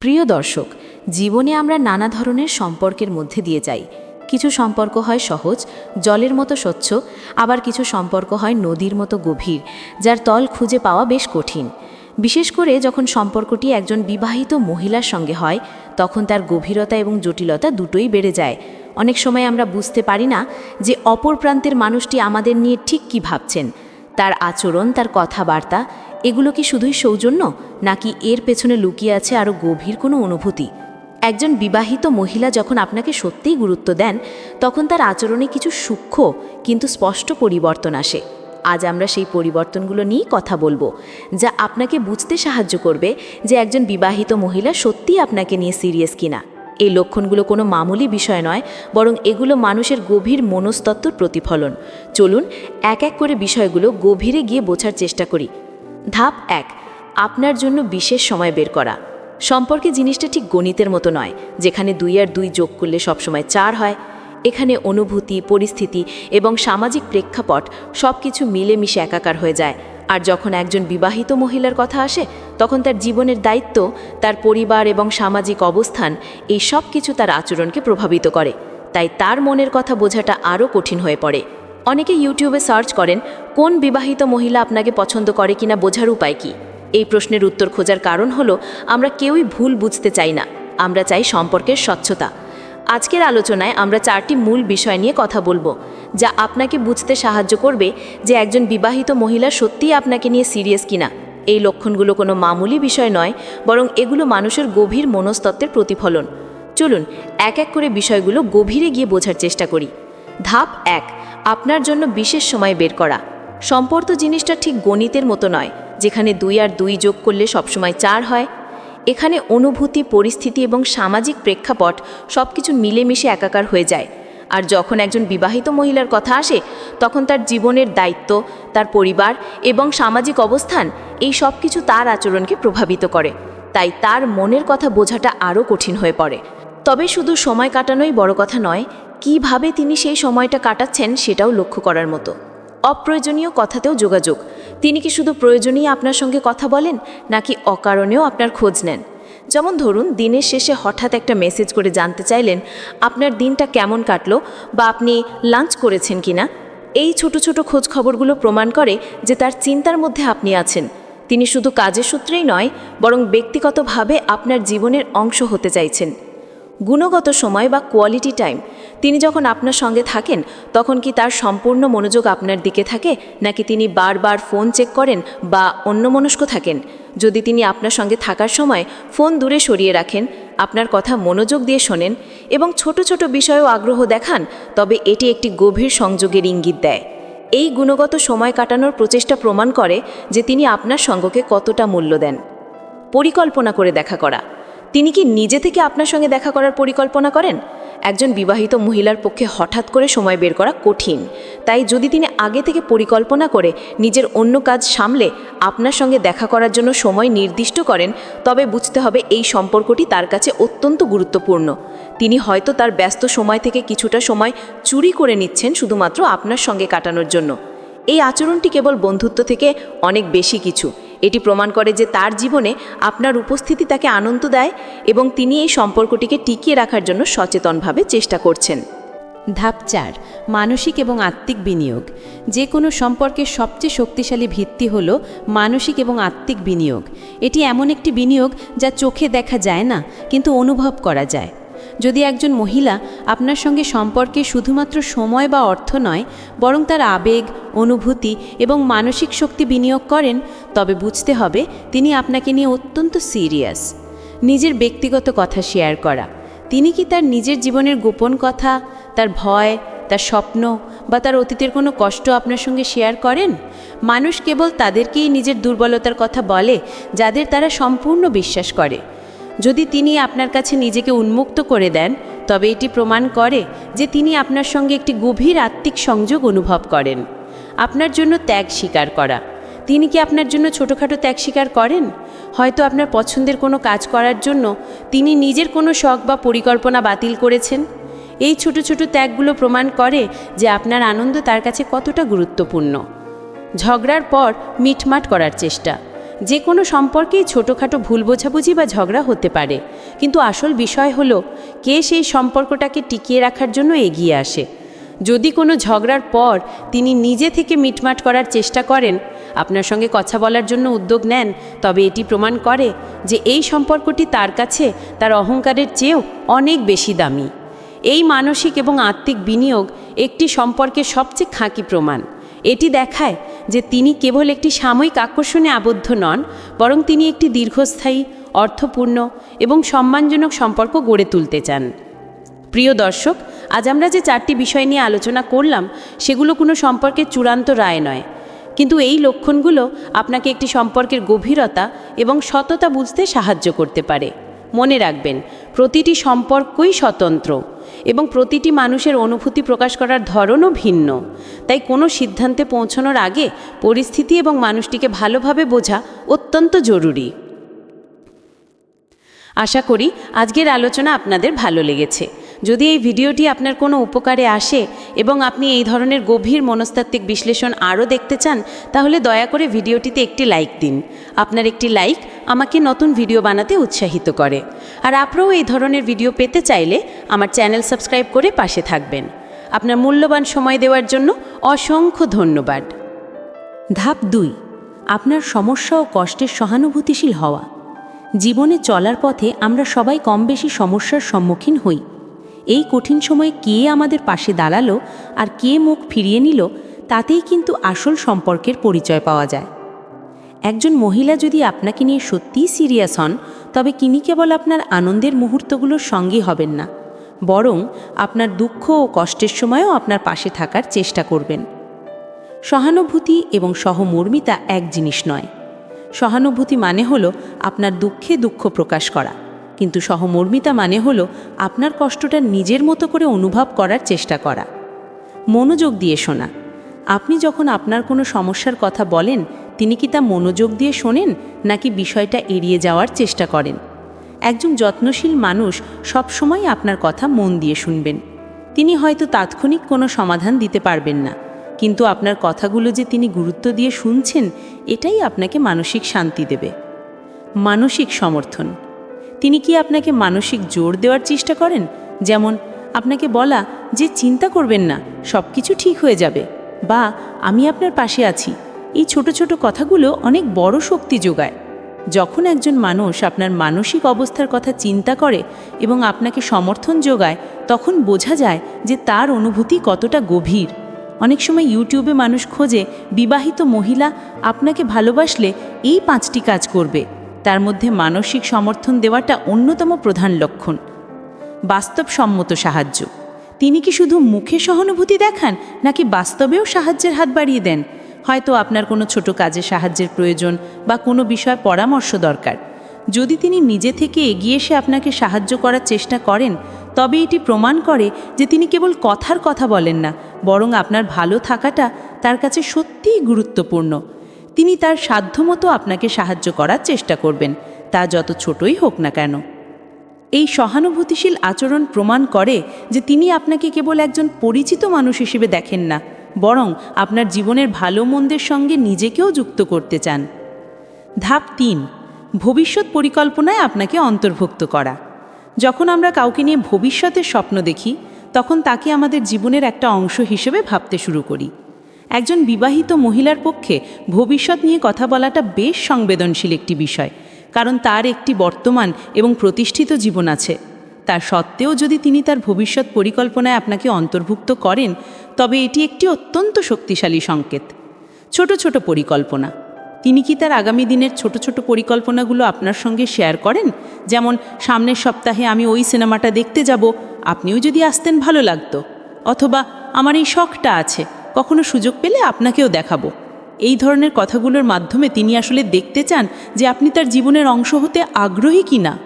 প্রিয় দর্শক, জীবনে আমরা নানা ধরনের সম্পর্কের মধ্যে দিয়ে যাই। কিছু সম্পর্ক হয় সহজ, জলের মতো স্বচ্ছ, আবার কিছু সম্পর্ক হয় নদীর মতো গভীর, যার তল খুঁজে পাওয়া বেশ কঠিন। বিশেষ করে যখন সম্পর্কটি একজন বিবাহিত মহিলার সঙ্গে হয়, তখন তার গভীরতা এবং জটিলতা দুটোই বেড়ে যায়। অনেক সময় আমরা বুঝতে পারি না যে অপর প্রান্তের মানুষটি আমাদের নিয়ে ঠিক কী ভাবছেন। তার আচরণ, তার কথাবার্তা এগুলো কি শুধুই সৌজন্য, নাকি এর পেছনে লুকিয়ে আছে আরও গভীর কোনো অনুভূতি? একজন বিবাহিত মহিলা যখন আপনাকে সত্যিই গুরুত্ব দেন, তখন তার আচরণে কিছু সূক্ষ্ম কিন্তু স্পষ্ট পরিবর্তন আসে। আজ আমরা সেই পরিবর্তনগুলো নিয়েই কথা বলব, যা আপনাকে বুঝতে সাহায্য করবে যে একজন বিবাহিত মহিলা সত্যিই আপনাকে নিয়ে সিরিয়াস কিনা। এই লক্ষণগুলো কোনো মামুলি বিষয় নয়, বরং এগুলো মানুষের গভীর মনস্তত্ত্বর প্রতিফলন। চলুন, এক এক করে বিষয়গুলো গভীরে গিয়ে বোঝার চেষ্টা করি। ধাপ এক, আপনার জন্য বিশেষ সময় বের করা। সম্পর্কে জিনিসটা ঠিক গণিতের মতো নয়, যেখানে দুই আর দুই যোগ করলে সবসময় চার হয়। এখানে অনুভূতি, পরিস্থিতি এবং সামাজিক প্রেক্ষাপট সব কিছু মিলেমিশে একাকার হয়ে যায়। আর যখন একজন বিবাহিত মহিলার কথা আসে, তখন তার জীবনের দায়িত্ব, তার পরিবার এবং সামাজিক অবস্থান, এই সব কিছু তার আচরণকে প্রভাবিত করে। তাই তার মনের কথা বোঝাটা আরও কঠিন হয়ে পড়ে। অনেকে ইউটিউবে সার্চ করেন, কোন বিবাহিত মহিলা আপনাকে পছন্দ করে কিনা বোঝার উপায় কী? এই প্রশ্নের উত্তর খোঁজার কারণ হলো, আমরা কেউই ভুল বুঝতে চাই না। আমরা চাই সম্পর্কের স্বচ্ছতা। আজকের আলোচনায় আমরা চারটি মূল বিষয় নিয়ে কথা বলব, যা আপনাকে বুঝতে সাহায্য করবে যে একজন বিবাহিত মহিলা সত্যিই আপনাকে নিয়ে সিরিয়াস কিনা। এই লক্ষণগুলো কোনো মামুলি বিষয় নয়, বরং এগুলো মানুষের গভীর মনস্তত্ত্বের প্রতিফলন। চলুন, এক এক করে বিষয়গুলো গভীরে গিয়ে বোঝার চেষ্টা করি। ধাপ এক, আপনার জন্য বিশেষ সময় বের করা। সম্পর্ক জিনিসটা ঠিক গণিতের মতো নয়, যেখানে দুই আর দুই যোগ করলে সবসময় চার হয়। এখানে অনুভূতি, পরিস্থিতি এবং সামাজিক প্রেক্ষাপট সব কিছু মিলেমিশে একাকার হয়ে যায়। আর যখন একজন বিবাহিত মহিলার কথা আসে, তখন তার জীবনের দায়িত্ব, তার পরিবার এবং সামাজিক অবস্থান এই সব কিছু তার আচরণকে প্রভাবিত করে। তাই তার মনের কথা বোঝাটা আরও কঠিন হয়ে পড়ে। তবে শুধু সময় কাটানোই বড় কথা নয় কীভাবে তিনি সেই সময়টা কাটাচ্ছেন সেটাও লক্ষ্য করার মতো। অপ্রয়োজনীয় কথাতেও যোগাযোগ। তিনি কি শুধু প্রয়োজনেই আপনার সঙ্গে কথা বলেন, নাকি অকারণেও আপনার খোঁজ নেন? যেমন ধরুন, দিনের শেষে হঠাৎ একটা মেসেজ করে জানতে চাইলেন, আপনার দিনটা কেমন কাটলো বা আপনি লাঞ্চ করেছেন কিনা? এই ছোট ছোট খোঁজ খবরগুলো প্রমাণ করে যে তার চিন্তার মধ্যে আপনি আছেন। তিনি শুধু কাজের সূত্রেই নয়, বরং ব্যক্তিগতভাবে আপনার জীবনের অংশ হতে চাইছেন। গুণগত সময় বা কোয়ালিটি টাইম তিনি যখন আপনার সঙ্গে থাকেন, তখন কি তার সম্পূর্ণ মনোযোগ আপনার দিকে থাকে, নাকি তিনি বারবার ফোন চেক করেন বা অন্যমনস্ক থাকেন? যদি তিনি আপনার সঙ্গে থাকার সময় ফোন দূরে সরিয়ে রাখেন, আপনার কথা মনোযোগ দিয়ে শোনেন এবং ছোট ছোট বিষয়েও আগ্রহ দেখান, তবে এটি একটি গভীর সংযোগের ইঙ্গিত দেয়। এই গুণগত সময় কাটানোর প্রচেষ্টা প্রমাণ করে যে তিনি আপনার সঙ্গকে কতটা মূল্য দেন। পরিকল্পনা করে দেখা করা। তিনি কি নিজে থেকে আপনার সঙ্গে দেখা করার পরিকল্পনা করেন? একজন বিবাহিত মহিলার পক্ষে হঠাৎ করে সময় বের করা কঠিন। তাই যদি তিনি আগে থেকে পরিকল্পনা করে নিজের অন্য কাজ সামলে আপনার সঙ্গে দেখা করার জন্য সময় নির্দিষ্ট করেন, তবে বুঝতে হবে এই সম্পর্কটি তার কাছে অত্যন্ত গুরুত্বপূর্ণ। তিনি হয়তো তার ব্যস্ত সময় থেকে কিছুটা সময় চুরি করে নিচ্ছেন শুধুমাত্র আপনার সঙ্গে কাটানোর জন্য। এই আচরণটি কেবল বন্ধুত্ব থেকে অনেক বেশি কিছু। এটি প্রমাণ করে যে তার জীবনে আপনার উপস্থিতি তাকে আনন্দ দেয় এবং তিনি এই সম্পর্কটিকে টিকিয়ে রাখার জন্য সচেতনভাবে চেষ্টা করছেন। ধাপ চার, মানসিক এবং আত্মিক বিনিয়োগ। যে কোনো সম্পর্কের সবচেয়ে শক্তিশালী ভিত্তি হল মানসিক এবং আত্মিক বিনিয়োগ। এটি এমন একটি বিনিয়োগ যা চোখে দেখা যায় না, কিন্তু অনুভব করা যায়। যদি একজন মহিলা আপনার সঙ্গে সম্পর্কে শুধুমাত্র সময় বা অর্থ নয়, বরং তার আবেগ, অনুভূতি এবং মানসিক শক্তি বিনিয়োগ করেন, তবে বুঝতে হবে তিনি আপনাকে নিয়ে অত্যন্ত সিরিয়াস। নিজের ব্যক্তিগত কথা শেয়ার করা। তিনি কি তার নিজের জীবনের গোপন কথা, তার ভয়, তার স্বপ্ন বা তার অতীতের কোনো কষ্ট আপনার সঙ্গে শেয়ার করেন? মানুষ কেবল তাদেরকেই নিজের দুর্বলতার কথা বলে, যাদের তারা সম্পূর্ণ বিশ্বাস করে। যদি তিনি আপনার কাছে নিজেকে উন্মুক্ত করে দেন, তবে এটি প্রমাণ করে যে তিনি আপনার সঙ্গে একটি গভীর আত্মিক সংযোগ অনুভব করেন। আপনার জন্য ত্যাগ স্বীকার করা। তিনি কি আপনার জন্য ছোটোখাটো ত্যাগ স্বীকার করেন? হয়তো আপনার পছন্দের কোনো কাজ করার জন্য তিনি নিজের কোনো শখ বা পরিকল্পনা বাতিল করেছেন। এই ছোট ছোট ত্যাগগুলো প্রমাণ করে যে আপনার আনন্দ তার কাছে কতটা গুরুত্বপূর্ণ। ঝগড়ার পর মিটমাট করার চেষ্টা। যে কোনো সম্পর্কেই ছোটোখাটো ভুল বোঝাবুঝি বা ঝগড়া হতে পারে। কিন্তু আসল বিষয় হলো, কে সেই সম্পর্কটাকে টিকিয়ে রাখার জন্য এগিয়ে আসে। যদি কোনো ঝগড়ার পর তিনি নিজে থেকে মিটমাট করার চেষ্টা করেন, আপনার সঙ্গে কথা বলার জন্য উদ্যোগ নেন, তবে এটি প্রমাণ করে যে এই সম্পর্কটি তার কাছে তার অহংকারের চেয়েও অনেক বেশি দামি। এই মানসিক এবং আত্মিক বিনিয়োগ একটি সম্পর্কের সবচেয়ে খাঁকি প্রমাণ। এটি দেখায় যে তিনি কেবল একটি সাময়িক আকর্ষণে আবদ্ধ নন, বরং তিনি একটি দীর্ঘস্থায়ী, অর্থপূর্ণ এবং সম্মানজনক সম্পর্ক গড়ে তুলতে চান। প্রিয় দর্শক, আজ আমরা যে চারটি বিষয় নিয়ে আলোচনা করলাম, সেগুলো কোনো সম্পর্কের চূড়ান্ত রায় নয়। কিন্তু এই লক্ষণগুলো আপনাকে একটি সম্পর্কের গভীরতা এবং সততা বুঝতে সাহায্য করতে পারে। মনে রাখবেন, প্রতিটি সম্পর্কই স্বতন্ত্র। এবং প্রতিটি মানুষের অনুভূতি প্রকাশ করার ধরনও ভিন্ন। তাই কোনো সিদ্ধান্তে পৌঁছানোর আগে পরিস্থিতি এবং মানুষটিকে ভালোভাবে বোঝা অত্যন্ত জরুরি। আশা করি আজকের আলোচনা আপনাদের ভালো লেগেছে। যদি এই ভিডিওটি আপনার কোনো উপকারে আসে এবং আপনি এই ধরনের গভীর মনস্তাত্ত্বিক বিশ্লেষণ আরও দেখতে চান, তাহলে দয়া করে ভিডিওটিতে একটি লাইক দিন। আপনার একটি লাইক আমাকে নতুন ভিডিও বানাতে উৎসাহিত করে। আর আপনারাও এই ধরনের ভিডিও পেতে চাইলে আমার চ্যানেল সাবস্ক্রাইব করে পাশে থাকবেন। আপনার মূল্যবান সময় দেওয়ার জন্য অসংখ্য ধন্যবাদ। ধাপ দুই, আপনার সমস্যা ও কষ্টের সহানুভূতিশীল হওয়া। জীবনে চলার পথে আমরা সবাই কম বেশি সমস্যার সম্মুখীন হই। এই কঠিন সময়ে কে আমাদের পাশে দাঁড়াল আর কে মুখ ফিরিয়ে নিল, তাতেই কিন্তু আসল সম্পর্কের পরিচয় পাওয়া যায়। একজন মহিলা যদি আপনাকে নিয়ে সত্যিই সিরিয়াস হন, তবে তিনি কেবল আপনার আনন্দের মুহূর্তগুলোর সঙ্গী হবেন না, বরং আপনার দুঃখ ও কষ্টের সময়ও আপনার পাশে থাকার চেষ্টা করবেন। সহানুভূতি এবং সহমর্মিতা এক জিনিস নয়। সহানুভূতি মানে হলো আপনার দুঃখে দুঃখ প্রকাশ করা। কিন্তু সহমর্মিতা মানে হলো আপনার কষ্টটা নিজের মতো করে অনুভব করার চেষ্টা করা। মনোযোগ দিয়ে শোনা। আপনি যখন আপনার কোনো সমস্যার কথা বলেন, তিনি কি তা মনোযোগ দিয়ে শোনেন, নাকি বিষয়টা এড়িয়ে যাওয়ার চেষ্টা করেন? একজন যত্নশীল মানুষ সবসময় আপনার কথা মন দিয়ে শুনবেন। তিনি হয়তো তাৎক্ষণিক কোনো সমাধান দিতে পারবেন না, কিন্তু আপনার কথাগুলো যে তিনি গুরুত্ব দিয়ে শুনছেন, এটাই আপনাকে মানসিক শান্তি দেবে। মানসিক সমর্থন। তিনি কি আপনাকে মানসিক জোর দেওয়ার চেষ্টা করেন? যেমন, আপনাকে বলা যে চিন্তা করবেন না সব কিছু ঠিক হয়ে যাবে। বা, আমি আপনার পাশে আছি। এই ছোট ছোট কথাগুলো অনেক বড় শক্তি যোগায়। যখন একজন মানুষ আপনার মানসিক অবস্থার কথা চিন্তা করে এবং আপনাকে সমর্থন যোগায়, তখন বোঝা যায় যে তার অনুভূতি কতটা গভীর। অনেক সময় ইউটিউবে মানুষ খোঁজে, বিবাহিত মহিলা আপনাকে ভালোবাসলে এই পাঁচটি কাজ করবে। তার মধ্যে মানসিক সমর্থন দেওয়াটা অন্যতম প্রধান লক্ষণ। বাস্তবসম্মত সাহায্য। তিনি কি শুধু মুখে সহানুভূতি দেখান, নাকি বাস্তবেও সাহায্যের হাত বাড়িয়ে দেন? হয়তো আপনার কোনো ছোট কাজে সাহায্যের প্রয়োজন বা কোনো বিষয় পরামর্শ দরকার। যদি তিনি নিজে থেকে এগিয়ে এসে আপনাকে সাহায্য করার চেষ্টা করেন, তবে এটি প্রমাণ করে যে তিনি কেবল কথার কথা বলেন না, বরং আপনার ভালো থাকাটা তার কাছে সত্যিই গুরুত্বপূর্ণ। তিনি তার সাধ্যমতো আপনাকে সাহায্য করার চেষ্টা করবেন, তা যত ছোটই হোক না কেন। এই সহানুভূতিশীল আচরণ প্রমাণ করে যে তিনি আপনাকে কেবল একজন পরিচিত মানুষ হিসেবে দেখেন না, বরং আপনার জীবনের ভালো মন্দের সঙ্গে নিজেকেও যুক্ত করতে চান। ধাপ তিন, ভবিষ্যৎ পরিকল্পনায় আপনাকে অন্তর্ভুক্ত করা। যখন আমরা কাউকে নিয়ে ভবিষ্যতের স্বপ্ন দেখি, তখন তাকে আমাদের জীবনের একটা অংশ হিসেবে ভাবতে শুরু করি। একজন বিবাহিত মহিলার পক্ষে ভবিষ্যৎ নিয়ে কথা বলাটা বেশ সংবেদনশীল একটি বিষয়। কারণ তার একটি বর্তমান এবং প্রতিষ্ঠিত জীবন আছে। তার সত্ত্বেও যদি তিনি তার ভবিষ্যৎ পরিকল্পনায় আপনাকে অন্তর্ভুক্ত করেন, তবে এটি একটি অত্যন্ত শক্তিশালী সংকেত। ছোট ছোট পরিকল্পনা। তিনি কি তার আগামী দিনের ছোট ছোট পরিকল্পনাগুলো আপনার সঙ্গে শেয়ার করেন? যেমন, সামনের সপ্তাহে আমি ওই সিনেমাটা দেখতে যাব, আপনিও যদি আসতেন ভালো লাগতো। অথবা, আমার এই শখটা আছে। কখনো সুযোগ পেলে আপনাকেও দেখাবো। এই ধরনের কথাগুলোর মাধ্যমে তিনি আসলে দেখতে চান যে আপনি তার জীবনের অংশ হতে আগ্রহী কি না